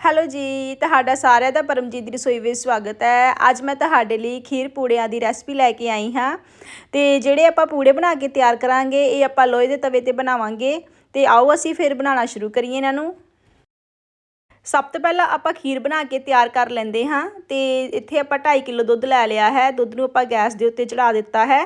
Hello ਜੀ, ਤੁਹਾਡਾ ਸਾਰਿਆਂ ਦਾ ਪਰਮਜੀਤ ਦੀ ਰਸੋਈ ਵਿੱਚ ਸਵਾਗਤ ਹੈ। ਅੱਜ ਮੈਂ ਤੁਹਾਡੇ ਲਈ ਖੀਰ ਪੂੜਿਆਂ ਦੀ ਰੈਸਪੀ ਲੈ ਕੇ ਆਈ ਹਾਂ। ਤੇ ਜਿਹੜੇ ਆਪਾਂ ਪੂੜੇ ਬਣਾ ਕੇ ਤਿਆਰ ਕਰਾਂਗੇ, ਇਹ ਆਪਾਂ ਲੋਹੇ ਦੇ ਤਵੇ ਤੇ ਬਣਾਵਾਂਗੇ। ਤੇ ਆਓ ਅਸੀਂ ਫਿਰ ਬਣਾਉਣਾ ਸ਼ੁਰੂ ਕਰੀਏ ਇਹਨਾਂ ਨੂੰ। ਸਭ ਤੋਂ ਪਹਿਲਾਂ ਆਪਾਂ ਖੀਰ ਬਣਾ ਕੇ ਤਿਆਰ ਕਰ ਲੈਂਦੇ ਹਾਂ। ਤੇ ਇੱਥੇ ਆਪਾਂ 2.5 ਕਿਲੋ ਦੁੱਧ ਲੈ ਲਿਆ ਹੈ। ਦੁੱਧ ਨੂੰ ਆਪਾਂ ਗੈਸ ਦੇ ਉੱਤੇ ਚੜਾ ਦਿੱਤਾ ਹੈ।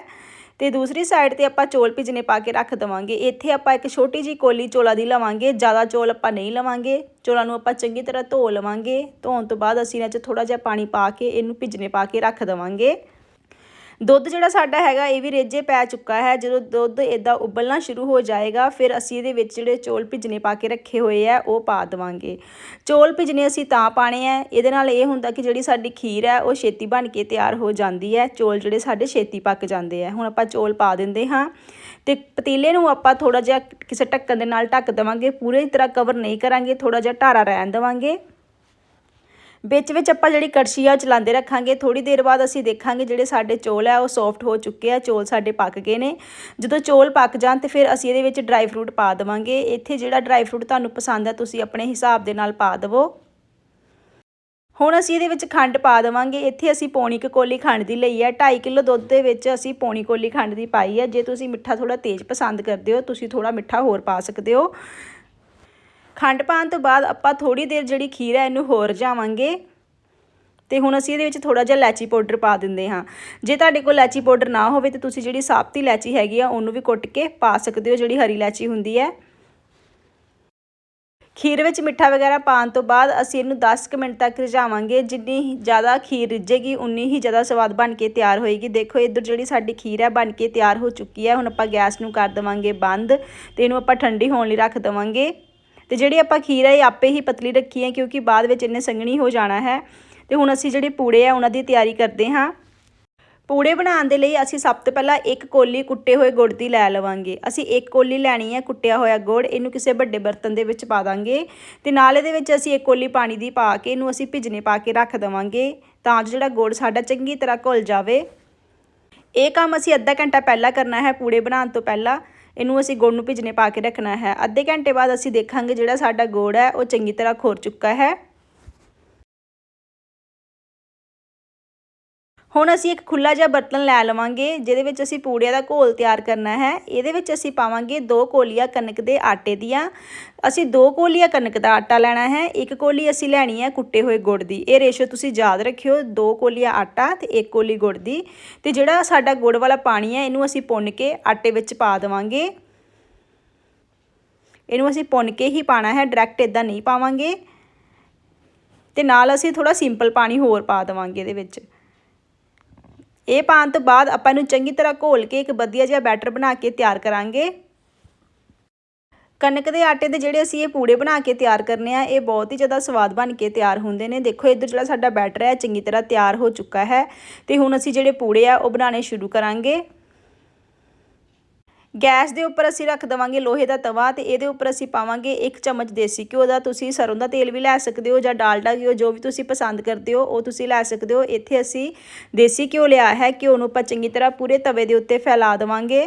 ਤੇ ਦੂਸਰੀ ਸਾਈਡ ਤੇ ਆਪਾਂ ਚੋਲ ਭਿਜਨੇ ਪਾ ਕੇ ਰੱਖ ਦਵਾਂਗੇ। ਇੱਥੇ ਆਪਾਂ ਇੱਕ ਛੋਟੀ ਜੀ ਕੋਲੀ ਚੋਲਾ ਦੀ ਲਵਾਂਗੇ। ਜ਼ਿਆਦਾ ਚੋਲ ਆਪਾਂ ਨਹੀਂ ਲਵਾਂਗੇ। ਚੋਲਾਂ ਨੂੰ ਆਪਾਂ ਚੰਗੀ ਤਰ੍ਹਾਂ ਧੋ ਲਵਾਂਗੇ। ਧੋਣ ਤੋਂ ਬਾਅਦ ਅਸੀਂ ਇਹਨਾਂ 'ਚ ਥੋੜਾ ਜਿਹਾ ਪਾਣੀ ਪਾ ਕੇ ਇਹਨੂੰ ਭਿਜਨੇ ਪਾ ਕੇ ਰੱਖ ਦਵਾਂਗੇ। ਦੁੱਧ ਜਿਹੜਾ ਸਾਡਾ ਹੈਗਾ ਇਹ ਵੀ ਰੇਜੇ ਪੈ ਚੁੱਕਾ ਹੈ। ਜਦੋਂ ਦੁੱਧ ਇਦਾਂ ਉਬਲਣਾ ਸ਼ੁਰੂ ਹੋ ਜਾਏਗਾ, ਫਿਰ ਅਸੀਂ ਇਹਦੇ ਵਿੱਚ ਜਿਹੜੇ ਚੋਲ ਭਿਜਨੇ ਪਾ ਕੇ ਰੱਖੇ ਹੋਏ ਆ, ਉਹ ਪਾ ਦਵਾਂਗੇ। ਚੋਲ ਭਿਜਨੇ ਅਸੀਂ ਤਾਂ ਪਾਣੇ ਆ। ਇਹਦੇ ਨਾਲ ਇਹ ਹੁੰਦਾ ਕਿ ਜਿਹੜੀ ਸਾਡੀ ਖੀਰ ਹੈ, ਉਹ ਛੇਤੀ ਬਣ ਕੇ ਤਿਆਰ ਹੋ ਜਾਂਦੀ ਹੈ। ਚੋਲ ਜਿਹੜੇ ਸਾਡੇ ਛੇਤੀ ਪੱਕ ਜਾਂਦੇ ਆ। ਹੁਣ ਆਪਾਂ ਚੋਲ ਪਾ ਦਿੰਦੇ ਹਾਂ ਤੇ ਪਤੀਲੇ ਨੂੰ ਆਪਾਂ ਥੋੜਾ ਜਿਹਾ ਕਿਸੇ ਢੱਕਣ ਦੇ ਨਾਲ ਢੱਕ ਦੇਵਾਂਗੇ। ਪੂਰੀ ਤਰ੍ਹਾਂ ਕਵਰ ਨਹੀਂ ਕਰਾਂਗੇ। ਥੋੜਾ ਜਿਹਾ ਢਾਰਾ ਰਹਿਣ ਦੇਵਾਂਗੇ। ਵਿੱਚ ਵਿੱਚ ਆਪਾਂ ਜਿਹੜੀ ਕੜਛੀ ਆ ਚਲਾਉਂਦੇ ਰੱਖਾਂਗੇ। ਥੋੜੀ ਦੇਰ ਬਾਅਦ ਅਸੀਂ ਦੇਖਾਂਗੇ ਜਿਹੜੇ ਸਾਡੇ ਚੋਲ ਆ, ਉਹ ਸੌਫਟ ਹੋ ਚੁੱਕੇ ਆ, ਚੋਲ ਸਾਡੇ ਪੱਕ ਗਏ ਨੇ। ਜਦੋਂ ਚੋਲ ਪੱਕ ਜਾਣ ਤੇ ਫਿਰ ਅਸੀਂ ਇਹਦੇ ਵਿੱਚ ਡਰਾਈ ਫਰੂਟ ਪਾ ਦੇਵਾਂਗੇ। ਇੱਥੇ ਜਿਹੜਾ ਡਰਾਈ ਫਰੂਟ ਤੁਹਾਨੂੰ ਪਸੰਦ ਹੈ ਤੁਸੀਂ ਆਪਣੇ ਹਿਸਾਬ ਦੇ ਨਾਲ ਪਾ ਦੇਵੋ। ਹੁਣ ਅਸੀਂ ਇਹਦੇ ਵਿੱਚ ਖੰਡ ਪਾ ਦੇਵਾਂਗੇ। ਇੱਥੇ ਅਸੀਂ ਪੌਣੀ ਕੁ ਕੋਲੀ ਖੰਡ ਦੀ ਲਈ ਹੈ 2.5 ਕਿਲੋ ਦੁੱਧ ਦੇ ਵਿੱਚ ਅਸੀਂ ਪੌਣੀ ਕੋਲੀ ਖੰਡ ਦੀ ਪਾਈ ਹੈ ਜੇ ਤੁਸੀਂ ਮਿੱਠਾ ਥੋੜਾ ਤੇਜ਼ ਪਸੰਦ ਕਰਦੇ ਹੋ, ਤੁਸੀਂ ਥੋੜਾ ਮਿੱਠਾ ਹੋਰ ਪਾ ਸਕਦੇ ਹੋ। ਖੰਡ ਪਾਉਣ ਤੋਂ ਬਾਅਦ ਆਪਾਂ ਥੋੜੀ ਦੇਰ ਜਿਹੜੀ ਖੀਰ ਹੈ ਇਹਨੂੰ ਹੋਰ ਜਾਵਾਂਗੇ। ਤੇ ਹੁਣ ਅਸੀਂ ਇਹਦੇ ਵਿੱਚ ਥੋੜਾ ਜਿਹਾ ਇਲਾਚੀ ਪਾਊਡਰ ਪਾ ਦਿੰਦੇ ਹਾਂ। ਜੇ ਤੁਹਾਡੇ ਕੋਲ ਇਲਾਚੀ ਪਾਊਡਰ ਨਾ ਹੋਵੇ ਤੇ ਤੁਸੀਂ ਜਿਹੜੀ ਸਾਬਤੀ ਇਲਾਚੀ ਹੈਗੀ ਆ ਉਹਨੂੰ ਵੀ ਕੁੱਟ ਕੇ ਪਾ ਸਕਦੇ ਹੋ, ਜਿਹੜੀ ਹਰੀ ਇਲਾਚੀ ਹੁੰਦੀ ਹੈ। ਖੀਰ ਵਿੱਚ ਮਿੱਠਾ ਵਗੈਰਾ ਪਾਉਣ ਤੋਂ ਬਾਅਦ ਅਸੀਂ ਇਹਨੂੰ 10 ਕੁ ਮਿੰਟ ਤੱਕ ਰਿਝਾਵਾਂਗੇ ਜਿੰਨੀ ਜ਼ਿਆਦਾ ਖੀਰ ਰਿੱਝੇਗੀ, ਉਨੀ ਹੀ ਜ਼ਿਆਦਾ ਸਵਾਦ ਬਣ ਕੇ ਤਿਆਰ ਹੋਏਗੀ। ਦੇਖੋ, ਇੱਧਰ ਜਿਹੜੀ ਸਾਡੀ ਖੀਰ ਹੈ ਬਣ ਕੇ ਤਿਆਰ ਹੋ ਚੁੱਕੀ ਹੈ। ਹੁਣ ਆਪਾਂ ਗੈਸ ਨੂੰ ਕਰ ਦੇਵਾਂਗੇ ਬੰਦ ਤੇ ਇਹਨੂੰ ਆਪਾਂ ਠੰਡੀ ਹੋਣ ਲਈ ਰੱਖ ਦੇਵਾਂਗੇ। ਤੇ ਜਿਹੜੀ ਆਪਾਂ ਖੀਰ ਹੈ ਇਹ ਆਪੇ ਹੀ ਪਤਲੀ ਰੱਖੀ ਹੈ, ਕਿਉਂਕਿ ਬਾਅਦ ਵਿੱਚ ਇਹਨੇ ਸੰਘਣੀ ਹੋ ਜਾਣਾ ਹੈ। ਤੇ ਹੁਣ ਅਸੀਂ ਜਿਹੜੇ ਪੂੜੇ ਆ, ਉਹਨਾਂ ਦੀ ਤਿਆਰੀ ਕਰਦੇ ਹਾਂ। ਪੂੜੇ ਬਣਾਉਣ ਦੇ ਲਈ ਅਸੀਂ ਸਭ ਤੋਂ ਪਹਿਲਾਂ ਇੱਕ ਕੋਲੀ ਕੁੱਟੇ ਹੋਏ ਗੁੜ ਦੀ ਲੈ ਲਵਾਂਗੇ। ਅਸੀਂ ਇੱਕ ਕੋਲੀ ਲੈਣੀ ਹੈ, ਕੁੱਟਿਆ ਹੋਇਆ ਗੁੜ, ਇਹਨੂੰ ਕਿਸੇ ਵੱਡੇ ਬਰਤਨ ਦੇ ਵਿੱਚ ਪਾ ਦਾਂਗੇ। ਤੇ ਨਾਲ ਇਹਦੇ ਵਿੱਚ ਅਸੀਂ ਇੱਕ ਕੋਲੀ ਪਾਣੀ ਦੀ ਪਾ ਕੇ ਇਹਨੂੰ ਅਸੀਂ ਭਿਜਨੇ ਪਾ ਕੇ ਰੱਖ ਦਵਾਂਗੇ, ਤਾਂ ਜੋ ਜਿਹੜਾ ਗੁੜ ਸਾਡਾ ਚੰਗੀ ਤਰ੍ਹਾਂ ਘੁਲ ਜਾਵੇ। ਇਹ ਕੰਮ ਅਸੀਂ ਅੱਧਾ ਘੰਟਾ ਪਹਿਲਾਂ ਕਰਨਾ ਹੈ ਪੂੜੇ ਬਣਾਉਣ ਤੋਂ ਪਹਿਲਾਂ। ਇਹਨੂੰ ਅਸੀਂ ਗੁੜ ਨੂੰ ਭਿਜਨੇ ਪਾ ਕੇ ਰੱਖਣਾ ਹੈ। ਅੱਧੇ ਘੰਟੇ ਬਾਅਦ ਅਸੀਂ ਦੇਖਾਂਗੇ ਜਿਹੜਾ ਸਾਡਾ ਗੁੜ ਹੈ, ਉਹ ਚੰਗੀ ਤਰ੍ਹਾਂ ਖੋਰ ਚੁੱਕਾ ਹੈ। ਹੁਣ ਅਸੀਂ ਇੱਕ ਖੁੱਲਾ ਜਿਹਾ ਬਰਤਨ ਲੈ ਲਵਾਂਗੇ, ਜਿਹਦੇ ਵਿੱਚ ਅਸੀਂ ਪੂੜਿਆਂ ਦਾ ਘੋਲ ਤਿਆਰ ਕਰਨਾ ਹੈ। ਇਹਦੇ ਵਿੱਚ ਅਸੀਂ ਪਾਵਾਂਗੇ ਦੋ ਕੋਲੀਆਂ ਕਣਕ ਦੇ ਆਟੇ ਦੀਆਂ। ਅਸੀਂ ਦੋ ਕੋਲੀਆਂ ਕਣਕ ਦਾ ਆਟਾ ਲੈਣਾ ਹੈ, ਇੱਕ ਕੋਲੀ ਅਸੀਂ ਲੈਣੀ ਹੈ ਕੁੱਟੇ ਹੋਏ ਗੁੜ ਦੀ। ਇਹ ਰੇਸ਼ੋ ਤੁਸੀਂ ਯਾਦ ਰੱਖਿਓ, ਦੋ ਕੋਲੀਆਂ ਆਟਾ ਤੇ ਇੱਕ ਕੋਲੀ ਗੁੜ ਦੀ। ਤੇ ਜਿਹੜਾ ਸਾਡਾ ਗੁੜ ਵਾਲਾ ਪਾਣੀ ਹੈ, ਇਹਨੂੰ ਅਸੀਂ ਪੁੰਨ ਕੇ ਆਟੇ ਵਿੱਚ ਪਾ ਦੇਵਾਂਗੇ। ਇਹਨੂੰ ਅਸੀਂ ਪੁੰਨ ਕੇ ਹੀ ਪਾਣਾ ਹੈ, ਡਾਇਰੈਕਟ ਇਦਾਂ ਨਹੀਂ ਪਾਵਾਂਗੇ। ਤੇ ਨਾਲ ਅਸੀਂ ਥੋੜਾ ਸਿੰਪਲ ਪਾਣੀ ਹੋਰ ਪਾ ਦੇਵਾਂਗੇ ਇਹਦੇ ਵਿੱਚ। ਇਹ ਪਾਣ ਤੋਂ ਬਾਅਦ ਆਪਾਂ ਇਹਨੂੰ ਚੰਗੀ ਤਰ੍ਹਾਂ ਘੋਲ ਕੇ ਇੱਕ ਵਧੀਆ ਜਿਹਾ ਬੈਟਰ ਬਣਾ ਕੇ ਤਿਆਰ ਕਰਾਂਗੇ। ਕਣਕ ਦੇ ਆਟੇ ਦੇ ਜਿਹੜੇ ਅਸੀਂ ਇਹ ਪੂੜੇ ਬਣਾ ਕੇ ਤਿਆਰ ਕਰਨੇ ਆ, ਇਹ ਬਹੁਤ ਹੀ ਜ਼ਿਆਦਾ ਸਵਾਦ ਬਣ ਕੇ ਤਿਆਰ ਹੁੰਦੇ ਨੇ। ਦੇਖੋ, ਇੱਧਰ ਜਿਹੜਾ ਸਾਡਾ ਬੈਟਰ ਹੈ ਚੰਗੀ ਤਰ੍ਹਾਂ ਤਿਆਰ ਹੋ ਚੁੱਕਾ ਹੈ। ਤੇ ਹੁਣ ਅਸੀਂ ਜਿਹੜੇ ਪੂੜੇ ਆ, ਉਹ ਬਣਾਉਣੇ ਸ਼ੁਰੂ ਕਰਾਂਗੇ। ਗੈਸ ਦੇ ਉੱਪਰ ਅਸੀਂ ਰੱਖ ਦਵਾਂਗੇ ਲੋਹੇ ਦਾ ਤਵਾ ਤੇ ਇਹਦੇ ਉੱਪਰ ਅਸੀਂ ਪਾਵਾਂਗੇ ਇੱਕ ਚਮਚ ਦੇਸੀ ਘਿਓ ਦਾ। ਤੁਸੀਂ ਸਰੋਂ ਦਾ ਤੇਲ ਵੀ ਲੈ ਸਕਦੇ ਹੋ ਜਾਂ ਡਾਲਡਾ ਘਿਓ, ਜੋ ਵੀ ਤੁਸੀਂ ਪਸੰਦ ਕਰਦੇ ਹੋ, ਉਹ ਤੁਸੀਂ ਲੈ ਸਕਦੇ ਹੋ। ਇੱਥੇ ਅਸੀਂ ਦੇਸੀ ਘਿਓ ਲਿਆ ਹੈ। ਘਿਓ ਨੂੰ ਆਪਾਂ ਚੰਗੀ ਤਰ੍ਹਾਂ ਪੂਰੇ ਤਵੇ ਦੇ ਉੱਤੇ ਫੈਲਾ ਦਵਾਂਗੇ।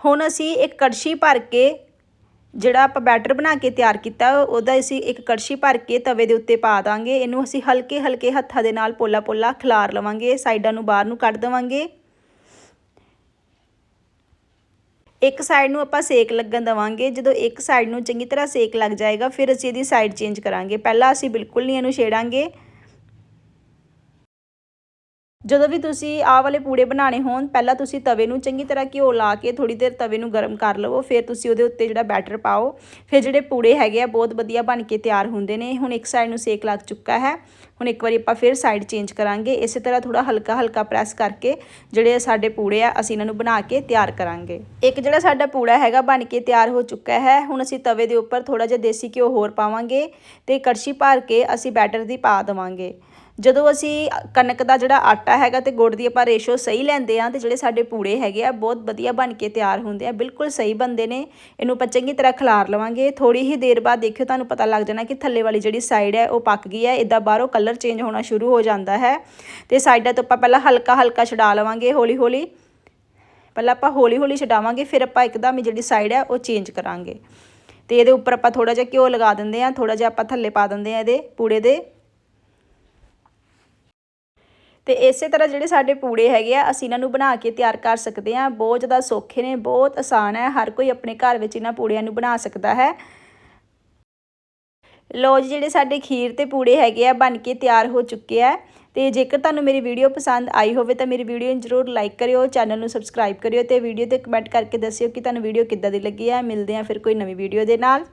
ਹੁਣ ਅਸੀਂ ਇੱਕ ਕੜਛੀ ਭਰ ਕੇ ਜਿਹੜਾ ਆਪਾਂ ਬੈਟਰ ਬਣਾ ਕੇ ਤਿਆਰ ਕੀਤਾ, ਉਹਦਾ ਅਸੀਂ ਇੱਕ ਕੜਛੀ ਭਰ ਕੇ ਤਵੇ ਦੇ ਉੱਤੇ ਪਾ ਦਾਂਗੇ। ਇਹਨੂੰ ਅਸੀਂ ਹਲਕੇ ਹਲਕੇ ਹੱਥਾਂ ਦੇ ਨਾਲ ਪੋਲਾ ਪੋਲਾ ਖਿਲਾਰ ਲਵਾਂਗੇ। ਸਾਈਡਾਂ ਨੂੰ ਬਾਹਰ ਨੂੰ ਕੱਢ ਦੇਵਾਂਗੇ। ਇੱਕ ਸਾਈਡ ਨੂੰ ਆਪਾਂ ਸੇਕ ਲੱਗਣ ਦਵਾਂਗੇ, ਜਦੋਂ ਇੱਕ ਸਾਈਡ ਨੂੰ ਚੰਗੀ ਤਰ੍ਹਾਂ ਸੇਕ ਲੱਗ ਜਾਏਗਾ, ਫਿਰ ਅਸੀਂ ਇਹਦੀ ਸਾਈਡ ਚੇਂਜ ਕਰਾਂਗੇ। ਪਹਿਲਾਂ ਅਸੀਂ ਬਿਲਕੁਲ ਨਹੀਂ ਇਹਨੂੰ ਛੇੜਾਂਗੇ। ਜਦੋਂ ਵੀ ਤੁਸੀਂ ਆਹ ਵਾਲੇ ਪੂੜੇ ਬਣਾਣੇ ਹੋਣ, ਪਹਿਲਾਂ ਤੁਸੀਂ ਤਵੇ ਨੂੰ ਚੰਗੀ ਤਰ੍ਹਾਂ ਘਿਓ ਲਾ ਕੇ ਥੋੜੀ ਦੇਰ ਤਵੇ ਨੂੰ ਗਰਮ ਕਰ ਲਵੋ, ਫਿਰ ਤੁਸੀਂ ਉਹਦੇ ਉੱਤੇ ਜਿਹੜਾ ਬੈਟਰ ਪਾਓ। ਫਿਰ ਜਿਹੜੇ ਪੂੜੇ ਹੈਗੇ ਆ, ਬਹੁਤ ਵਧੀਆ ਬਣ ਕੇ ਤਿਆਰ ਹੁੰਦੇ ਨੇ। ਹੁਣ ਇੱਕ ਸਾਈਡ ਨੂੰ ਸੇਕ ਲੱਗ ਚੁੱਕਾ ਹੈ। ਹੁਣ ਇੱਕ ਵਾਰੀ ਆਪਾਂ ਫਿਰ ਸਾਈਡ ਚੇਂਜ ਕਰਾਂਗੇ। ਇਸੇ ਤਰ੍ਹਾਂ ਥੋੜਾ ਹਲਕਾ ਹਲਕਾ ਪ੍ਰੈਸ ਕਰਕੇ ਜਿਹੜੇ ਸਾਡੇ ਪੂੜੇ ਆ, ਅਸੀਂ ਇਹਨਾਂ ਨੂੰ ਬਣਾ ਕੇ ਤਿਆਰ ਕਰਾਂਗੇ। ਇੱਕ ਜਿਹੜਾ ਸਾਡਾ ਪੂੜਾ ਹੈਗਾ, ਬਣ ਕੇ ਤਿਆਰ ਹੋ ਚੁੱਕਾ ਹੈ। ਹੁਣ ਅਸੀਂ ਤਵੇ ਦੇ ਉੱਪਰ ਥੋੜਾ ਜਿਹਾ ਦੇਸੀ ਘਿਓ ਹੋਰ ਪਾਵਾਂਗੇ ਤੇ ਕੜਛੀ ਭਰ ਕੇ ਅਸੀਂ ਬੈਟਰ ਦੀ ਪਾ ਦੇਵਾਂਗੇ। ਜਦੋਂ ਅਸੀਂ ਕਣਕ ਦਾ ਜਿਹੜਾ ਆਟਾ ਹੈਗਾ ਤੇ ਗੁੜ ਦੀ ਆਪਾਂ ਰੇਸ਼ੋ ਸਹੀ ਲੈਂਦੇ ਆ ਤੇ ਜਿਹੜੇ ਸਾਡੇ ਪੂੜੇ ਹੈਗੇ ਆ, ਬਹੁਤ ਵਧੀਆ ਬਣ ਕੇ ਤਿਆਰ ਹੁੰਦੇ ਆ, ਬਿਲਕੁਲ ਸਹੀ ਬੰਦੇ ਨੇ। ਇਹਨੂੰ ਆਪਾਂ ਚੰਗੀ ਤਰ੍ਹਾਂ ਖਿਲਾਰ ਲਵਾਂਗੇ। ਥੋੜੀ ਹੀ ਦੇਰ ਬਾਅਦ ਦੇਖਿਓ, ਤੁਹਾਨੂੰ ਪਤਾ ਲੱਗ ਜਾਣਾ ਕਿ ਥੱਲੇ ਵਾਲੀ ਜਿਹੜੀ ਸਾਈਡ ਹੈ, ਉਹ ਪੱਕ ਗਈ ਹੈ। ਇਦਾਂ ਬਾਹਰੋਂ ਕਲਰ ਚੇਂਜ ਹੋਣਾ ਸ਼ੁਰੂ ਹੋ ਜਾਂਦਾ ਹੈ। ਤੇ ਸਾਈਡਾਂ ਤੋਂ ਆਪਾਂ ਪਹਿਲਾਂ ਹਲਕਾ ਹਲਕਾ ਛਡਾ ਲਵਾਂਗੇ, ਹੌਲੀ ਹੌਲੀ। ਪਹਿਲਾਂ ਆਪਾਂ ਹੌਲੀ ਹੌਲੀ ਛਡਾਵਾਂਗੇ, ਫਿਰ ਆਪਾਂ ਇੱਕਦਮ ਜਿਹੜੀ ਸਾਈਡ ਹੈ, ਉਹ ਚੇਂਜ ਕਰਾਂਗੇ। ਤੇ ਇਹਦੇ ਉੱਪਰ ਆਪਾਂ ਥੋੜਾ ਜਿਹਾ ਘਿਓ ਲਗਾ ਦਿੰਦੇ ਆ ਥੋੜਾ ਜਿਹਾ ਆਪਾਂ ਥੱਲੇ ਪਾ ਦਿੰਦੇ ਆ ਇਹਦੇ ਪੂੜੇ ਦੇ। ਤੇ ਇਸੇ ਤਰ੍ਹਾਂ ਜਿਹੜੇ ਸਾਡੇ ਪੂੜੇ ਹੈਗੇ ਆ, ਅਸੀਂ ਇਹਨਾਂ ਨੂੰ ਬਣਾ ਕੇ ਤਿਆਰ ਕਰ ਸਕਦੇ ਆ ਬਹੁਤ ਜ਼ਿਆਦਾ ਸੌਖੇ ਨੇ, ਬਹੁਤ ਆਸਾਨ ਹੈ। ਹਰ ਕੋਈ ਆਪਣੇ ਘਰ ਵਿੱਚ ਇਹਨਾਂ ਪੂੜਿਆਂ ਨੂੰ ਬਣਾ ਸਕਦਾ ਹੈ। ਲੋ ਜੀ, ਜਿਹੜੇ ਸਾਡੇ ਖੀਰ ਤੇ ਪੂੜੇ ਹੈਗੇ ਆ, ਬਣ ਕੇ ਤਿਆਰ ਹੋ ਚੁੱਕੇ ਆ। ਤੇ ਜੇਕਰ ਤੁਹਾਨੂੰ ਮੇਰੀ ਵੀਡੀਓ ਪਸੰਦ ਆਈ ਹੋਵੇ, ਤਾਂ ਮੇਰੀ ਵੀਡੀਓ ਨੂੰ ਜ਼ਰੂਰ ਲਾਈਕ ਕਰਿਓ, ਚੈਨਲ ਨੂੰ ਸਬਸਕ੍ਰਾਈਬ ਕਰਿਓ ਤੇ ਵੀਡੀਓ ਤੇ ਕਮੈਂਟ ਕਰਕੇ ਦੱਸਿਓ ਕਿ ਤੁਹਾਨੂੰ ਵੀਡੀਓ ਕਿੱਦਾਂ ਦੀ ਲੱਗੀ ਹੈ ਮਿਲਦੇ ਆ ਫਿਰ ਕੋਈ ਨਵੀਂ ਵੀਡੀਓ ਦੇ ਨਾਲ।